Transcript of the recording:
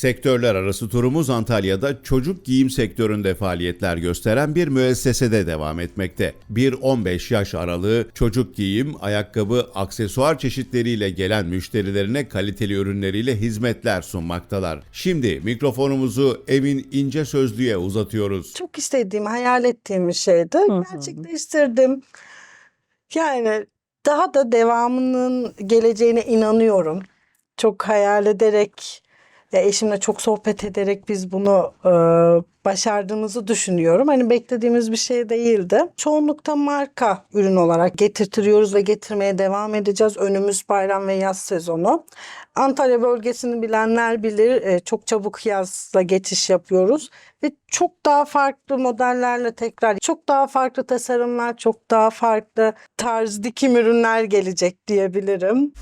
Sektörler arası turumuz Antalya'da çocuk giyim sektöründe faaliyetler gösteren bir müessesede devam etmekte. 1-15 yaş aralığı çocuk giyim, ayakkabı, aksesuar çeşitleriyle gelen müşterilerine kaliteli ürünleriyle hizmetler sunmaktalar. Şimdi mikrofonumuzu Emin İnce Sözlü'ye uzatıyoruz. Çok istediğim, hayal ettiğim bir şeydi. Gerçekleştirdim. Yani daha da devamının geleceğine inanıyorum. Çok hayal ederek, ya eşimle çok sohbet ederek biz bunu e, başardığımızı düşünüyorum. Hani beklediğimiz bir şey değildi. Çoğunlukta marka ürün olarak getirtiyoruz ve getirmeye devam edeceğiz. Önümüz bayram ve yaz sezonu. Antalya bölgesini bilenler bilir. e, çok çabuk yazla geçiş yapıyoruz ve çok daha farklı modellerle tekrar çok daha farklı tasarımlar, çok daha farklı tarz dikim ürünler gelecek diyebilirim.